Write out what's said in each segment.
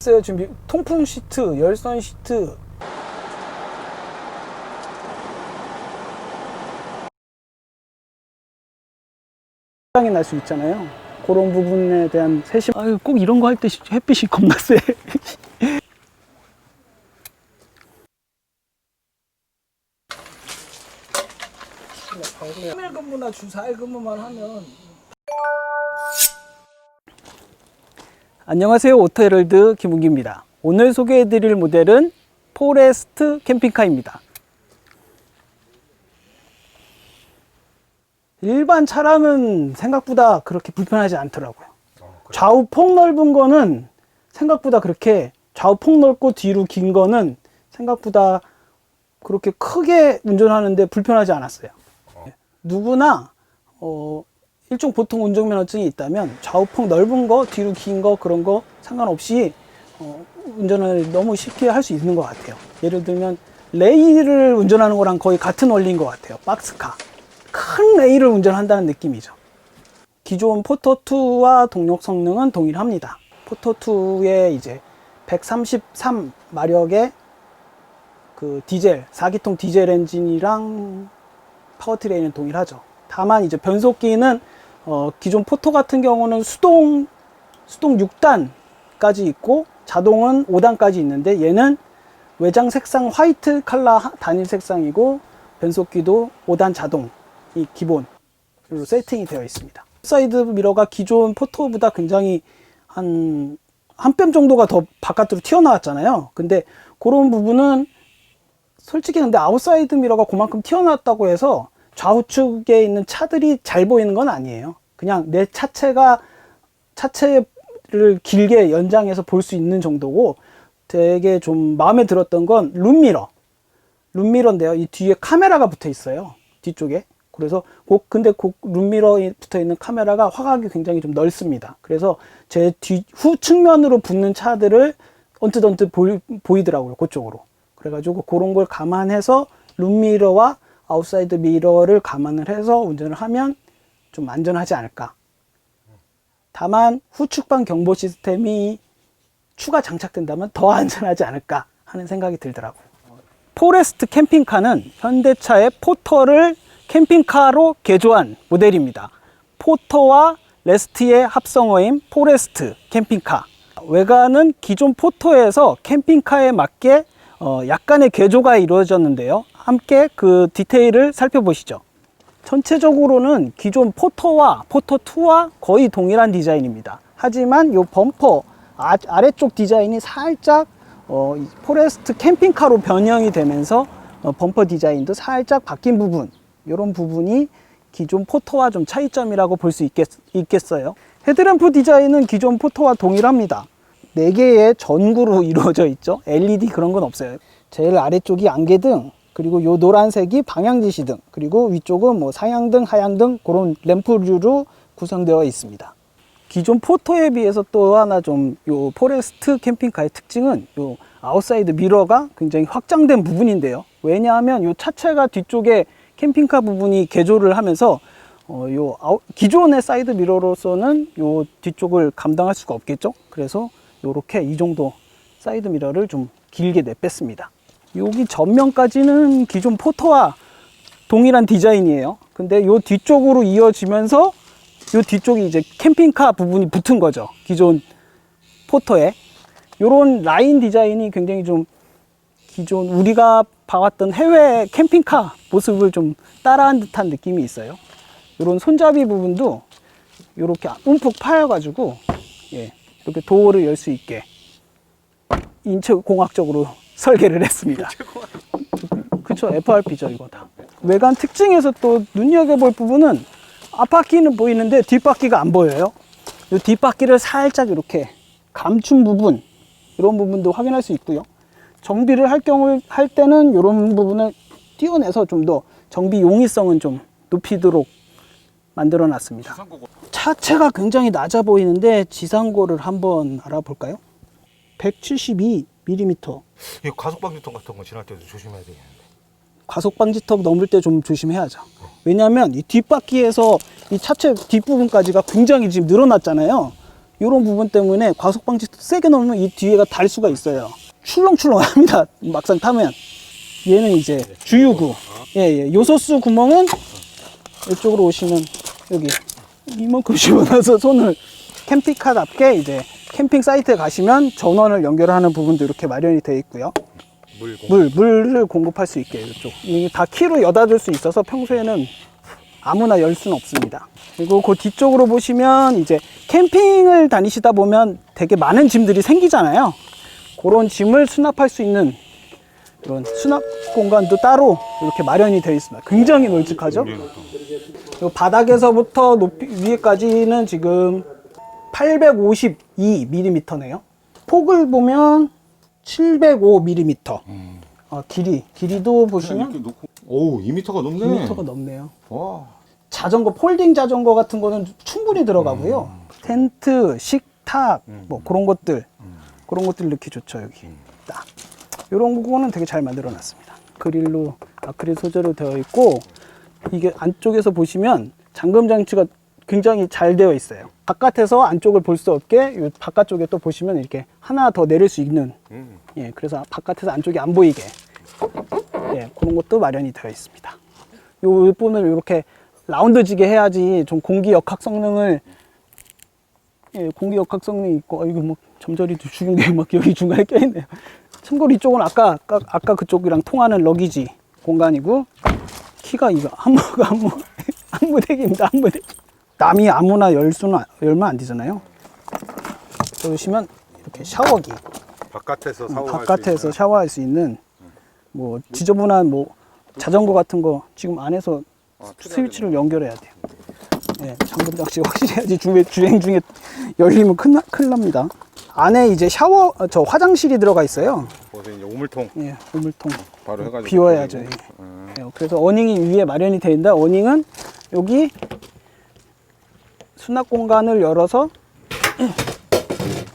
있어요 지금 통풍 시트, 열선 시트. 장이 날 수 있잖아요. 그런 부분에 대한 세심. 아유 꼭 이런 거 할 때 햇빛이 겁나 세. 평일 근무나 주 4일 근무만 하면 안녕하세요. 오토헤럴드 김웅기입니다. 오늘 소개해드릴 모델은 포레스트 캠핑카입니다. 일반 차량은 생각보다 그렇게 불편하지 않더라고요. 좌우 폭 넓은 거는 생각보다 그렇게 좌우 폭 넓고 뒤로 긴 거는 생각보다 그렇게 크게 운전하는데 불편하지 않았어요. 누구나 어, 일종 보통 운전면허증이 있다면 좌우폭 넓은 거, 뒤로 긴 거 그런 거 상관없이 어, 운전을 너무 쉽게 할 수 있는 것 같아요. 예를 들면 레일을 운전하는 거랑 거의 같은 원리인 것 같아요. 박스카. 큰 레일을 운전한다는 느낌이죠. 기존 포토2와 동력 성능은 동일합니다. 포토2의 이제 133 마력의 그 디젤, 4기통 디젤 엔진이랑 파워트레인은 동일하죠. 다만 이제 변속기는 어, 기존 포토 같은 경우는 수동 수동 6단까지 있고 자동은 5단까지 있는데 얘는 외장 색상 화이트 하- 단일 색상이고 변속기도 5단 자동이 기본으로 세팅이 되어 있습니다. 사이드 미러가 기존 포토보다 굉장히 한 한 뼘 정도가 더 바깥으로 튀어나왔잖아요. 근데 그런 부분은 솔직히 근데 아웃사이드 미러가 그만큼 튀어나왔다고 해서 좌우측에 있는 차들이 잘 보이는 건 아니에요. 그냥 내 차체가 차체를 길게 연장해서 볼 수 있는 정도고 되게 좀 마음에 들었던 건 룸미러. 룸미러인데요. 이 뒤에 카메라가 붙어 있어요. 뒤쪽에. 그래서 그 근데 그 룸미러에 붙어 있는 카메라가 화각이 굉장히 좀 넓습니다. 그래서 제 뒤 후 측면으로 붙는 차들을 언뜻 언뜻 보이, 보이더라고요. 그쪽으로. 그래가지고 그런 걸 감안해서 룸미러와 아웃사이드 미러를 감안을 해서 운전을 하면 좀 안전하지 않을까. 다만 후측방 경보 시스템이 추가 장착된다면 더 안전하지 않을까 하는 생각이 들더라고요. 포레스트 캠핑카는 현대차의 포터를 캠핑카로 개조한 모델입니다. 포터와 레스트의 합성어인 포레스트 캠핑카. 외관은 기존 포터에서 캠핑카에 맞게 어, 약간의 개조가 이루어졌는데요. 함께 그 디테일을 살펴보시죠. 전체적으로는 기존 포터와 포터2와 거의 동일한 디자인입니다. 하지만 이 범퍼 아, 아래쪽 디자인이 살짝 어, 이 포레스트 캠핑카로 변형이 되면서 어, 범퍼 디자인도 살짝 바뀐 부분 이런 부분이 기존 포터와 좀 차이점이라고 볼 수 있겠, 있겠어요. 헤드램프 디자인은 기존 포터와 동일합니다. 4개의 전구로 이루어져 있죠. LED 그런 건 없어요. 제일 아래쪽이 안개등, 그리고 요 노란색이 방향지시등, 그리고 위쪽은 뭐 상향등, 하향등 그런 램프류로 구성되어 있습니다. 기존 포토에 비해서 또 하나 좀 요 포레스트 캠핑카의 특징은 요 아웃사이드 미러가 굉장히 확장된 부분인데요. 왜냐하면 요 차체가 뒤쪽에 캠핑카 부분이 개조를 하면서 어, 요 아웃- 기존의 사이드 미러로서는 요 뒤쪽을 감당할 수가 없겠죠. 그래서 요렇게 이 정도 사이드 미러를 좀 길게 내뺐습니다. 여기 전면까지는 기존 포토와 동일한 디자인이에요. 근데 요 뒤쪽으로 이어지면서 요 뒤쪽이 이제 캠핑카 부분이 붙은 거죠. 기존 포터에. 요런 라인 디자인이 굉장히 좀 기존 우리가 봐왔던 해외 캠핑카 모습을 좀 따라한 듯한 느낌이 있어요. 요런 손잡이 부분도 요렇게 움푹 파여가지고 예, 이렇게 도어를 열 수 있게 인체공학적으로 설계를 했습니다. 그쵸 FRP죠 이거 다. 외관 특징에서 또 눈여겨볼 부분은 앞바퀴는 보이는데 뒷바퀴가 안 보여요. 이 뒷바퀴를 살짝 이렇게 감춘 부분 이런 부분도 확인할 수 있고요. 정비를 할 경우 할 때는 이런 부분을 띄어내서 좀 더 정비 용이성은 좀 높이도록 만들어 놨습니다 차체가 굉장히 낮아 보이는데 지상고를 한번 알아볼까요 172mm 이 과속 방지턱 같은 거 지날 때도 조심해야 되겠는데. 과속 방지턱 넘을 때 좀 조심해야죠. 왜냐하면 이 뒷바퀴에서 이 차체 뒷부분까지가 굉장히 지금 늘어났잖아요. 이런 부분 때문에 과속 방지 세게 넣으면 이 뒤에가 달 수가 있어요. 출렁출렁합니다. 막상 타면 얘는 이제 주유구. 예, 예. 요소수 구멍은 이쪽으로 오시면 여기 이만큼 집어넣어서 손을 캠핑카답게 이제 캠핑 사이트에 가시면 전원을 연결하는 부분도 이렇게 마련이 되어 있고요. 물 물을 공급할 수 있게 이쪽. 다 키로 여닫을 수 있어서 평소에는 아무나 열 수는 없습니다. 그리고 그 뒤쪽으로 보시면 이제 캠핑을 다니시다 보면 되게 많은 짐들이 생기잖아요. 그런 짐을 수납할 수 있는 이런 수납 공간도 따로 이렇게 마련이 되어 있습니다. 굉장히 널찍하죠? 요 바닥에서부터 높이 위에까지는 지금 852mm네요. 폭을 보면 705mm. 어, 길이 길이도 보시면 놓고. 오, 2m가 넘네. 2m가 넘네요. 와. 자전거 폴딩 자전거 같은 거는 충분히 들어가고요. 텐트, 식탁 뭐 그런 것들 그런 것들 넣기 좋죠 여기. 딱 이런 거는 되게 잘 만들어 놨습니다. 그릴로 아크릴 소재로 되어 있고 이게 안쪽에서 보시면 잠금 장치가 굉장히 잘 되어 있어요. 바깥에서 안쪽을 볼 수 없게 이 바깥쪽에 또 보시면 이렇게 하나 더 내릴 수 있는 음. 예, 그래서 바깥에서 안쪽이 안 보이게 예, 그런 것도 마련이 되어 있습니다. 요 부분을 이렇게 라운드지게 해야지 좀 공기 역학 성능을 예, 공기 역학 성능이 있고 아, 이거 뭐 점절이 주경계 막 여기 중간에 껴있네요. 참고로 이쪽은 아까 아까, 아까 그쪽이랑 통하는 러기지 공간이고 키가 이거 한무가 한무 한무대기입니다. 한무대기. 남이 아무나 열 수는 안- 열면 안 되잖아요. 보시면 이렇게 샤워기. 바깥에서 샤워할 수 음, 바깥에서 있는. 샤워할 수 있는 뭐 지저분한 뭐 자전거 같은 거 지금 안에서 아, 스위치를 연결해야 돼요. 네, 잠금 장치 확실히 해야지 주행, 중에 열리면 큰일 납니다. 안에 이제 샤워 어, 저 화장실이 들어가 있어요. 거기서 이제 우물통 예, 우물통 바로 해가지고. 비워야죠. 버리고. 예. 음. 예, 그래서 어닝이 위에 마련이 되어 있는데 어닝은 여기 수납 공간을 열어서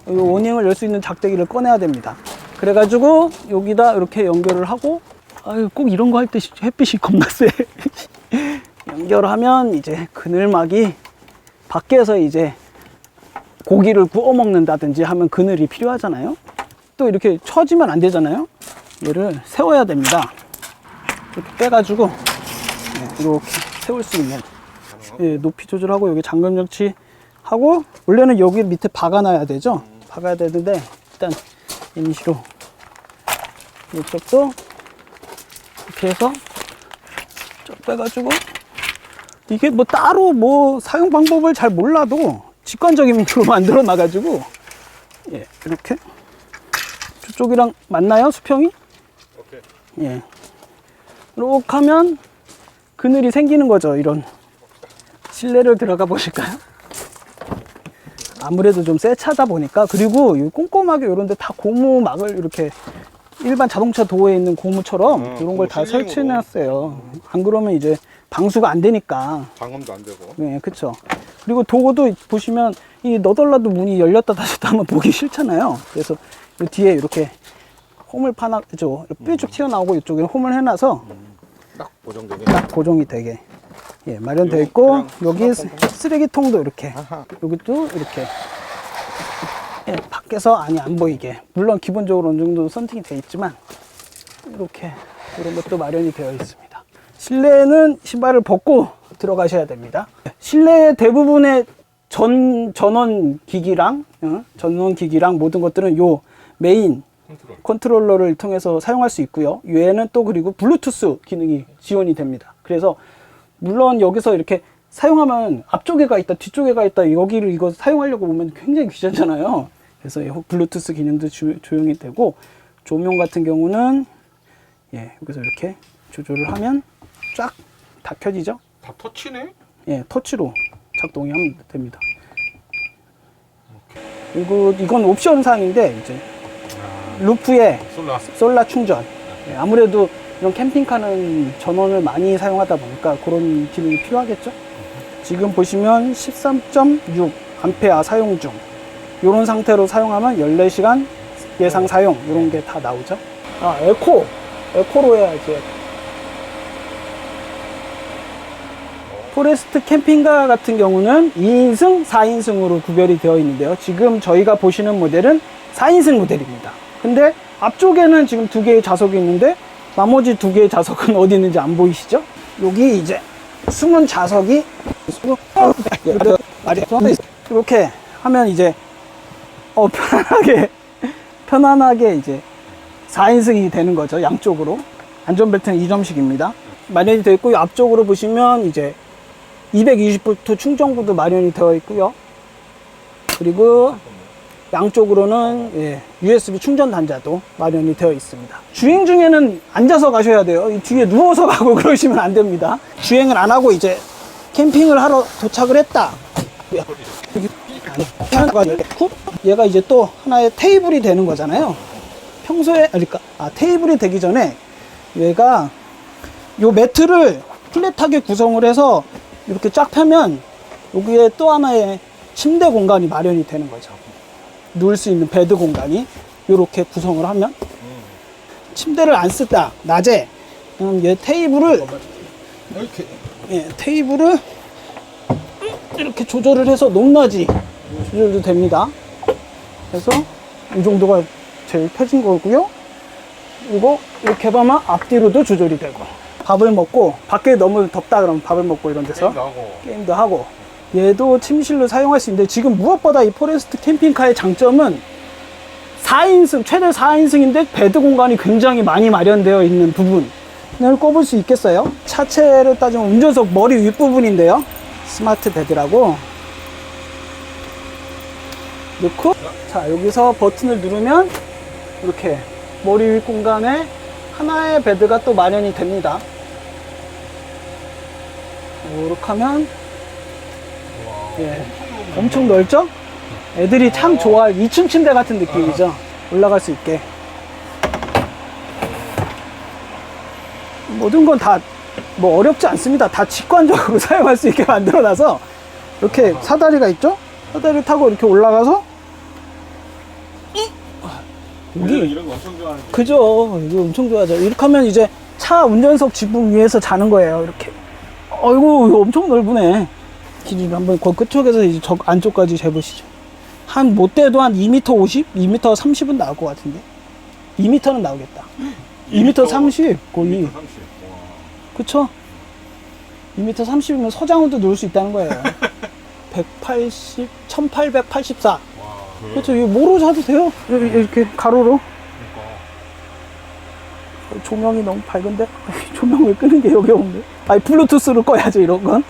이 어닝을 열 수 있는 작대기를 꺼내야 됩니다. 그래가지고 여기다 이렇게 연결을 하고 아유 꼭 이런 거 할 때 햇빛이 겁나 세. 연결하면 이제 그늘막이 밖에서 이제 고기를 구워 먹는다든지 하면 그늘이 필요하잖아요. 또 이렇게 처지면 안 되잖아요. 얘를 세워야 됩니다. 이렇게 빼가지고 네, 이렇게 세울 수 있는 예, 높이 조절하고 여기 잠금 장치 하고 원래는 여기 밑에 박아놔야 되죠. 박아야 되는데 일단 임시로 이쪽도 이렇게 해서 쭉 빼가지고 이게 뭐 따로 뭐 사용 방법을 잘 몰라도 직관적인 으로 만들어 놔가지고 예, 이렇게 저쪽이랑 맞나요 수평이? 오케이. 예. 이렇게 하면 그늘이 생기는 거죠. 이런 실내를 들어가 보실까요? 아무래도 좀 새 차다 보니까 그리고 이 꼼꼼하게 이런 데 다 고무막을 이렇게 일반 자동차 도어에 있는 고무처럼 어, 이런 걸다 고무 실링으로. 설치해 놨어요. 안 그러면 이제 방수가 안 되니까. 방음도 안 되고. 네, 그쵸. 그리고 도어도 보시면 이 너덜라도 문이 열렸다 닫혔다 하면 보기 싫잖아요. 그래서 이 뒤에 이렇게 홈을 파놨죠. 뾰쭉 튀어나오고 이쪽에 홈을 해놔서 딱 고정되게. 딱 고정이 되게 예, 마련되어 있고 여기 쓰레기통도 이렇게 아하. 여기도 이렇게 예, 밖에서 안이 안 보이게 물론 기본적으로 어느 정도 선팅이 되어 있지만 이렇게 이런 것도 마련이 되어 있습니다 실내에는 신발을 벗고 들어가셔야 됩니다 실내 대부분의 전 전원 기기랑 어, 전원 기기랑 모든 것들은 요 메인 컨트롤. 컨트롤 러를 통해서 사용할 수 있고요. 얘는 또 그리고 블루투스 기능이 지원이 됩니다. 그래서 물론 여기서 이렇게 사용하면 앞쪽에 가 있다, 뒤쪽에 가 있다, 여기를 이거 사용하려고 보면 굉장히 귀찮잖아요. 그래서 이 블루투스 기능도 주- 조용히 되고 조명 같은 경우는 예, 여기서 이렇게 조절을 하면 쫙 다 켜지죠. 다 터치네? 예, 터치로 작동이 하면 됩니다. 그리고 이건 옵션 사항인데 이제 루프에 솔라. 솔라 충전. 예, 아무래도 이런 캠핑카는 전원을 많이 사용하다 보니까 그런 기능이 필요하겠죠. 지금 보시면 13.6 암페아 사용 중. 이런 상태로 사용하면 14시간 예상 사용 이런 게 다 나오죠. 아 에코 에코로 해야지. 포레스트 캠핑카 같은 경우는 2인승, 4인승으로 구별이 되어 있는데요. 지금 저희가 보시는 모델은 4인승 모델입니다. 근데 앞쪽에는 지금 두 개의 좌석이 있는데 나머지 두 개의 좌석은 어디 있는지 안 보이시죠? 여기 이제 숨은 좌석이 이렇게 하면 이제 어 편안하게 편안하게 이제 4인승이 되는 거죠 양쪽으로. 안전벨트는 2점식입니다. 마련이 되어 있고요 앞쪽으로 보시면 이제 220V 충전구도 마련이 되어 있고요. 그리고 양쪽으로는 예, USB 충전 단자도 마련이 되어 있습니다. 주행 중에는 앉아서 가셔야 돼요. 이 뒤에 누워서 가고 그러시면 안 됩니다. 주행을 안 하고 이제 캠핑을 하러 도착을 했다. 얘가 이제 또 하나의 테이블이 되는 거잖아요. 평소에, 그러니까, 아, 테이블이 되기 전에 얘가 요 매트를 플랫하게 구성을 해서 이렇게 쫙 펴면 여기에 또 하나의 침대 공간이 마련이 되는 거죠. 누울 수 있는 베드 공간이 이렇게 구성을 하면 침대를 안 쓰다 낮에 그럼 얘 테이블을 이렇게. 예, 테이블을 이렇게 조절을 해서 높낮이 조절도 됩니다. 그래서 이 정도가 제일 펴진 거고요. 그리고 이렇게 하면 앞뒤로도 조절이 되고 밥을 먹고 밖에 너무 덥다 그러면 밥을 먹고 이런 데서 나오고. 게임도 하고 얘도 침실로 사용할 수 있는데 지금 무엇보다 이 포레스트 캠핑카의 장점은 4인승 최대 4인승인데 베드 공간이 굉장히 많이 마련되어 있는 부분을 꼽을 수 있겠어요? 차체를 따지면 운전석 머리 윗부분인데요. 스마트 베드라고. 넣고 자 여기서 버튼을 누르면 이렇게 머리 윗 공간에 하나의 베드가 또 마련이 됩니다. 이렇게 하면 예, 엄청 넓죠? 애들이 참 좋아할 2층 침대 같은 느낌이죠. 올라갈 수 있게. 모든 건 다 뭐 어렵지 않습니다. 다 직관적으로 사용할 수 있게 만들어놔서 이렇게 사다리가 있죠? 사다리 타고 이렇게 올라가서 여기 이런 거 엄청 좋아하는데. 그죠. 이거 엄청 좋아하죠. 이렇게 하면 이제 차 운전석 지붕 위에서 자는 거예요. 이렇게. 이거 엄청 넓으네. 길이를 한번 그 끝쪽에서 이제 저 안쪽까지 재보시죠. 한, 못돼도 한 2m 50? 2m 30은 나올 것 같은데. 2m는 나오겠다. 2m 30, 거의. 30. 와. 그쵸? 2m 30이면 서장훈도 놓을 수 있다는 거예요. 180, 1884. 와. 그렇죠. 이거 뭐로 자도 돼요. 이렇게, 이렇게 가로로. 그러니까. 조명이 너무 밝은데 조명을 끄는 게 여기 없네. 아니 블루투스로 꺼야죠 이런 건.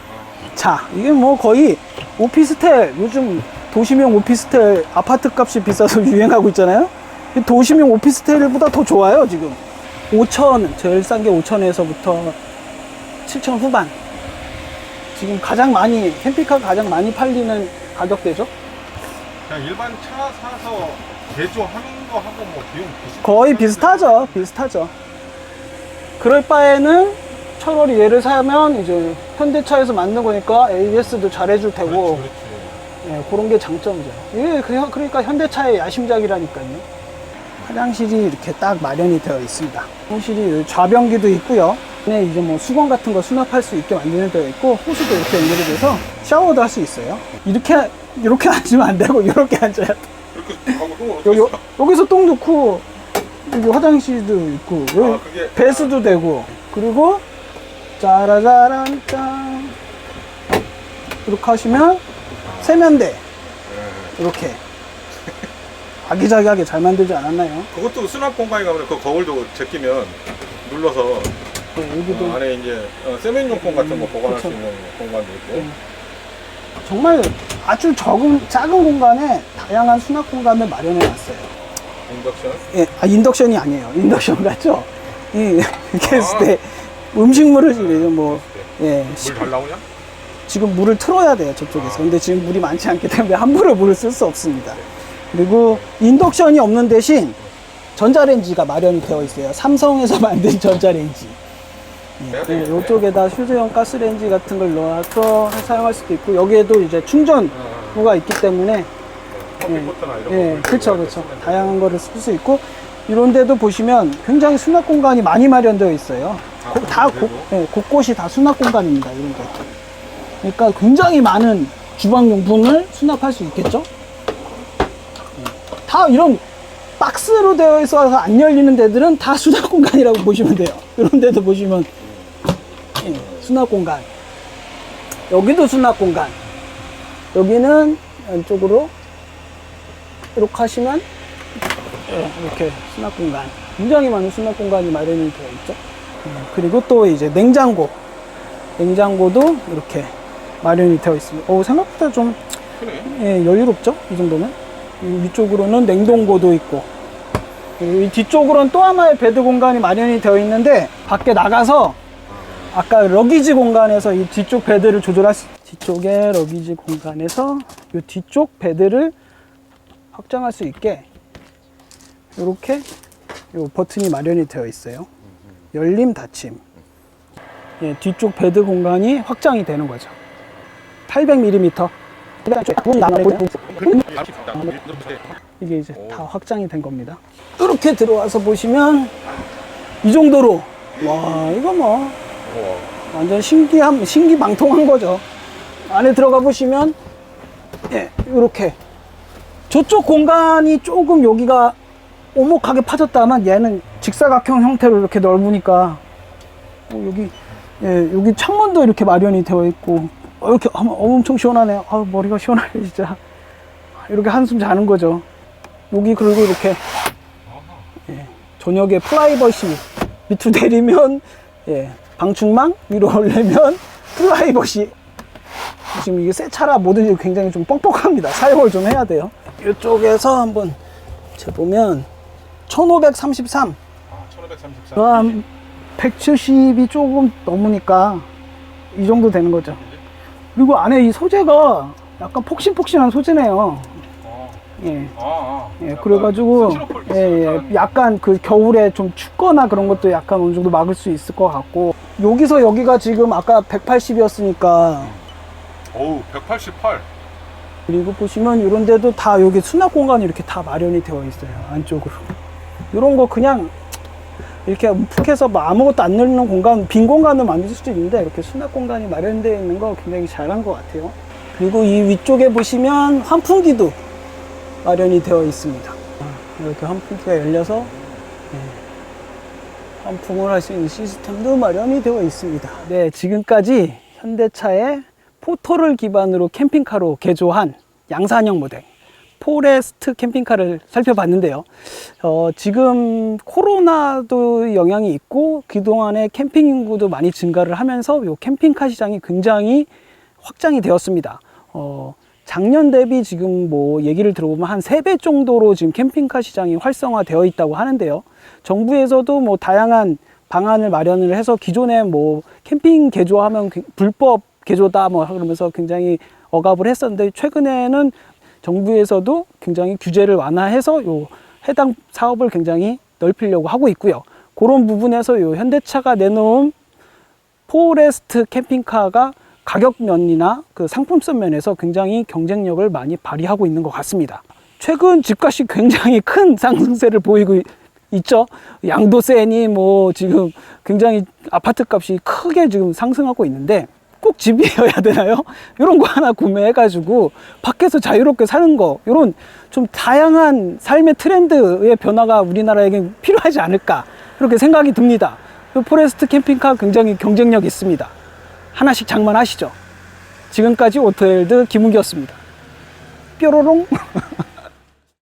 자 이게 뭐 거의 오피스텔 요즘 도시명 오피스텔 아파트 값이 비싸서 유행하고 있잖아요. 이 도시명 오피스텔보다 더 좋아요 지금. 5천 제일 싼 게 5천에서부터 7천 후반. 지금 가장 많이 캠핑카 가장 많이 팔리는 가격대죠. 그냥 일반 차 사서 개조하는 거 하고 뭐 비용 비슷. 거의 비슷하죠. 비슷하죠. 그럴 바에는 차라리 얘를 사면 이제 현대차에서 만든 거니까 ABS도 잘해줄 테고 그렇지. 예, 그런 게 장점이죠. 이게 그- 그러니까 현대차의 야심작이라니까요. 화장실이 이렇게 딱 마련이 되어 있습니다. 화장실이 좌변기도 있고요. 네, 이제 뭐 수건 같은 거 수납할 수 있게 만드는 되어 있고 호수도 이렇게 연결이 돼서 샤워도 할 수 있어요. 이렇게 이렇게 앉으면 안 되고 이렇게 앉아야 돼. 이렇게 여기, 써? 여기서 똥 넣고, 여기 화장실도 있고, 여기 아, 그게- 배수도 되고, 그리고, 짜라짜란, 짠. 이렇게 하시면, 세면대. 예. 이렇게. 아기자기하게 잘 만들지 않았나요? 그것도 수납 공간이 가면 그 거울도 제끼면 눌러서 네, 여기도 어, 안에 이제 어, 세면용품 같은 거 음, 보관할 그쵸. 수 있는 공간도 있고. 음. 정말 아주 적은, 작은 공간에 다양한 수납 공간을 마련해 놨어요. 인덕션. 예, 아, 인덕션이 아니에요. 인덕션 같죠? 이, 이렇게 했을 때 음식물을, 이제 뭐, 예, 물 잘 나오냐? 지금 물을 틀어야 돼요 저쪽에서. 근데 지금 물이 많지 않기 때문에 함부로 물을 쓸 수 없습니다. 그리고 인덕션이 없는 대신 전자레인지가 마련이 되어 있어요. 삼성에서 만든 전자레인지. 예, 이쪽에다 휴대용 가스레인지 같은 걸 넣어서 사용할 수도 있고 여기에도 이제 충전구가 있기 때문에 예, 예, 거. 그렇죠, 그렇죠. 다양한 거를 쓸 수 있고 이런 데도 보시면 굉장히 수납 공간이 많이 마련되어 있어요. 아, 고- 다? 곳- 예, 곳곳이 다 수납 공간입니다. 이런 게. 그러니까 굉장히 많은 주방용품을 수납할 수 있겠죠? 다 이런 박스로 되어 있어서 안 열리는 데들은 다 수납 공간이라고 보시면 돼요. 이런 데도 보시면 예, 수납 공간. 여기도 수납 공간. 여기는 안쪽으로 이렇게 하시면 예, 이렇게 수납 공간. 굉장히 많은 수납 공간이 마련이 되어 있죠. 예, 그리고 또 이제 냉장고. 냉장고도 이렇게 마련이 되어 있습니다. 오, 생각보다 좀. 예, 여유롭죠? 이 정도면. 이 위쪽으로는 냉동고도 있고, 그리고 이 뒤쪽으로는 또 하나의 베드 공간이 마련이 되어 있는데, 밖에 나가서, 아까 러기지 공간에서 이 뒤쪽 베드를 조절할 수, 뒤쪽에 러기지 공간에서 이 뒤쪽 베드를 확장할 수 있게, 이렇게 요 버튼이 마련이 되어 있어요. 열림 닫힘. 예, 뒤쪽 베드 공간이 확장이 되는 거죠. 800mm. 이게 이제 다 확장이 된 겁니다. 이렇게 들어와서 보시면 이 정도로 와 이거 뭐. 완전 신기함 신기방통한 거죠. 안에 들어가 보시면 예 이렇게 저쪽 공간이 조금 여기가 오목하게 파졌다만 얘는 직사각형 형태로 이렇게 넓으니까 어, 여기 예 여기 창문도 이렇게 마련이 되어 있고 어, 이렇게 어, 엄청 시원하네요. 아 머리가 시원하네 진짜 이렇게 한숨 자는 거죠. 여기 그리고 이렇게 예, 저녁에 프라이버시 밑으로 내리면 예, 방충망 위로 올리면 프라이버시 지금 이게 새 차라 뭐든지 굉장히 좀 뻑뻑합니다. 사용을 좀 해야 돼요. 이쪽에서 한번 재보면 1533 아, 1534. 그럼 170이 조금 넘으니까 이 정도 되는 거죠. 그리고 안에 이 소재가 약간 폭신폭신한 소재네요. 어. 예. 아, 아. 예, 약간 그래가지고, 스티로폴 예, 예. 약간 그 겨울에 좀 춥거나 그런 것도 약간 어느 정도 막을 수 있을 것 같고, 여기서 여기가 지금 아까 180이었으니까, 어우, 188. 그리고 보시면 이런 데도 다 여기 수납 공간이 이렇게 다 마련이 되어 있어요, 안쪽으로. 이런 거 그냥 이렇게 움푹해서 뭐 아무것도 안 열리는 공간, 빈 공간을 만들 수도 있는데, 이렇게 수납 공간이 마련되어 있는 거 굉장히 잘한 것 같아요. 그리고 이 위쪽에 보시면 환풍기도 마련이 되어 있습니다. 이렇게 환풍기가 열려서 예, 환풍을 할 수 있는 시스템도 마련이 되어 있습니다. 네, 지금까지 현대차의 포토를 기반으로 캠핑카로 개조한 양산형 모델 포레스트 캠핑카를 살펴봤는데요. 어, 지금 코로나도 영향이 있고 그동안에 캠핑 인구도 많이 증가를 하면서 요 캠핑카 시장이 굉장히 확장이 되었습니다. 어, 작년 대비 지금 뭐 얘기를 들어보면 한 세 배 정도로 지금 캠핑카 시장이 활성화되어 있다고 하는데요. 정부에서도 뭐 다양한 방안을 마련을 해서 기존에 뭐 캠핑 개조하면 그- 불법 개조다 뭐 그러면서 굉장히 억압을 했었는데 최근에는 정부에서도 굉장히 규제를 완화해서 요 해당 사업을 굉장히 넓히려고 하고 있고요. 그런 부분에서 요 현대차가 내놓은 포레스트 캠핑카가 가격 면이나 그 상품성 면에서 굉장히 경쟁력을 많이 발휘하고 있는 것 같습니다. 최근 집값이 굉장히 큰 상승세를 보이고 있- 있죠. 양도세니 뭐 지금 굉장히 아파트 값이 크게 지금 상승하고 있는데 꼭 집이어야 되나요? 이런 거 하나 구매해가지고 밖에서 자유롭게 사는 거, 이런 좀 다양한 삶의 트렌드의 변화가 우리나라에게 필요하지 않을까 그렇게 생각이 듭니다. 그 포레스트 캠핑카 굉장히 경쟁력 있습니다. 하나씩 장만하시죠. 지금까지 오토헬드 김은기였습니다. 뾰로롱.